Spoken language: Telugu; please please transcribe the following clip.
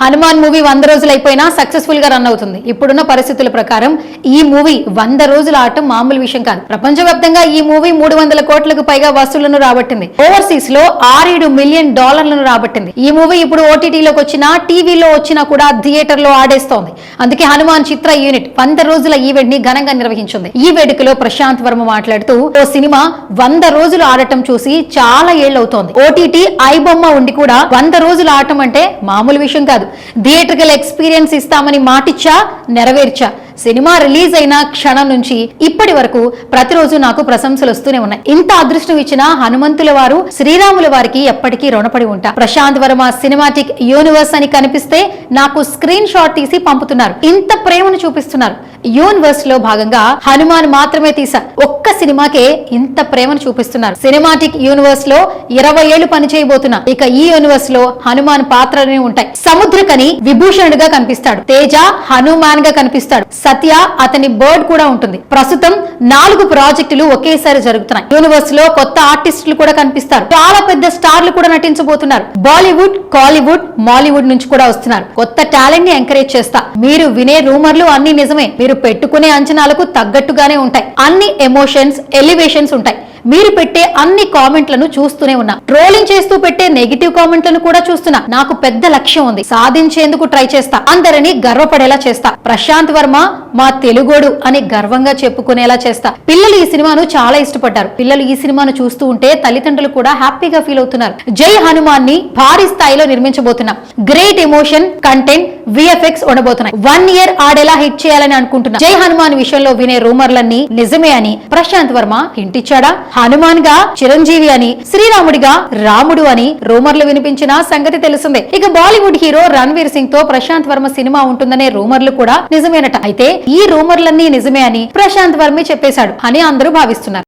హనుమాన్ మూవీ వంద రోజులు అయిపోయినా సక్సెస్ఫుల్గా రన్ అవుతుంది. ఇప్పుడున్న పరిస్థితుల ప్రకారం ఈ మూవీ వంద రోజుల ఆట మామూలు విషయం కాదు. ప్రపంచవ్యాప్తంగా ఈ మూవీ మూడు వందల కోట్లకు పైగా వసూళ్ళను రాబట్టింది. ఓవర్సీస్లో ఆరేడు మిలియన్ డాలర్లను రాబట్టింది. ఈ మూవీ ఇప్పుడు ఓటీటీలోకి వచ్చినా టీవీలో వచ్చినా కూడా థియేటర్లో ఆడేస్తోంది. అందుకే హనుమాన్ చిత్ర యూనిట్ వంద రోజుల ఈవెంట్ని ఘనంగా నిర్వహించింది. ఈ వేడుకలో ప్రశాంత్ వర్మ మాట్లాడుతూ ఓ సినిమా వంద రోజులు ఆడటం చూసి చాలా ఏళ్ళవుతోంది ఓటీటీ ఐబొమ్మ ఉండి కూడా వంద రోజులు ఆడటం అంటే మామూలు విషయం కాదు. థియేటర్కల్ ఎక్స్పీరియన్స్ ఇస్తామని మాటిచ్చా నెరవేర్చా. సినిమా రిలీజ్ అయిన క్షణం నుంచి ఇప్పటి వరకు ప్రతిరోజు నాకు ప్రశంసలు వస్తూనే ఉన్నాయి. ఇంత అదృష్టం ఇచ్చిన హనుమంతుల వారు శ్రీరాముల వారికి ఎప్పటికీ రుణపడి ఉంటా ప్రశాంత్ వర్మ సినిమాటిక్ యూనివర్స్ అని కనిపిస్తే నాకు స్క్రీన్ షాట్ తీసి పంపుతున్నారు. ఇంత ప్రేమను చూపిస్తున్నారు. యూనివర్స్లో భాగంగా హనుమాన్ మాత్రమే తీసా. ఒక్క సినిమాకే ఇంత ప్రేమను చూపిస్తున్నారు. సినిమాటిక్ యూనివర్స్లో ఇరవై ఏళ్ళు పనిచేయబోతున్నా ఇక ఈ యూనివర్స్లో హనుమాన్ పాత్రలనే ఉంటాయి. సముద్రకని విభూషణుడిగా కనిపిస్తాడు. తేజ హనుమాన్గా కనిపిస్తాడు. సత్య అతని బర్డ్ కూడా ఉంటుంది. ప్రస్తుతం నాలుగు ప్రాజెక్టులు ఒకేసారి జరుగుతున్నాయి. యూనివర్స్లో కొత్త ఆర్టిస్టులు కూడా కనిపిస్తారు. చాలా పెద్ద స్టార్లు కూడా నటించబోతున్నారు. బాలీవుడ్ కాలీవుడ్ మాలీవుడ్ నుంచి కూడా వస్తున్నారు. కొత్త టాలెంట్ని ఎంకరేజ్ చేస్తా. మీరు వినే రూమర్లు అన్ని నిజమే. మీరు పెట్టుకునే అంచనాలకు తగ్గట్టుగానే ఉంటాయి. అన్ని ఎమోషన్స్ ఎలివేషన్స్ ఉంటాయి. మీరు పెట్టే అన్ని కామెంట్లను చూస్తూనే ఉన్నా. ట్రోలింగ్ చేస్తూ పెట్టే నెగిటివ్ కామెంట్లను కూడా చూస్తున్నా. నాకు పెద్ద లక్ష్యం ఉంది. సాధించేందుకు ట్రై చేస్తా. అందరినీ గర్వపడేలా చేస్తా. ప్రశాంత్ వర్మ మా తెలుగోడు అని గర్వంగా చెప్పుకునేలా చేస్తా. పిల్లలు ఈ సినిమాను చాలా ఇష్టపడ్డారు. పిల్లలు ఈ సినిమాను చూస్తూ ఉంటే తల్లిదండ్రులు కూడా హ్యాపీగా ఫీల్ అవుతున్నారు. జై హనుమాన్ని భారీ స్థాయిలో నిర్మించబోతున్నా. గ్రేట్ ఎమోషన్ కంటెంట్ విఎఫ్ఎక్స్ ఉండబోతున్నాయి. వన్ ఇయర్ ఆడేలా హిట్ చేయాలని అనుకుంటున్నా. జై హనుమాన్ విషయంలో వినే రూమర్లన్నీ నిజమే అని ప్రశాంత్ వర్మ హింటిచ్చాడా? హనుమాన్గా చిరంజీవి అని శ్రీరాముడిగా రాముడు అని రూమర్లు వినిపించిన సంగతి తెలిసిందే. ఇక బాలీవుడ్ హీరో రణ్వీర్ సింగ్తో ప్రశాంత్ వర్మ సినిమా ఉంటుందనే రూమర్లు కూడా నిజమేనట. అయితే ఈ రూమర్లన్నీ నిజమే అని ప్రశాంత్ వర్మ చెప్పేశాడు అని అందరూ భావిస్తున్నారు.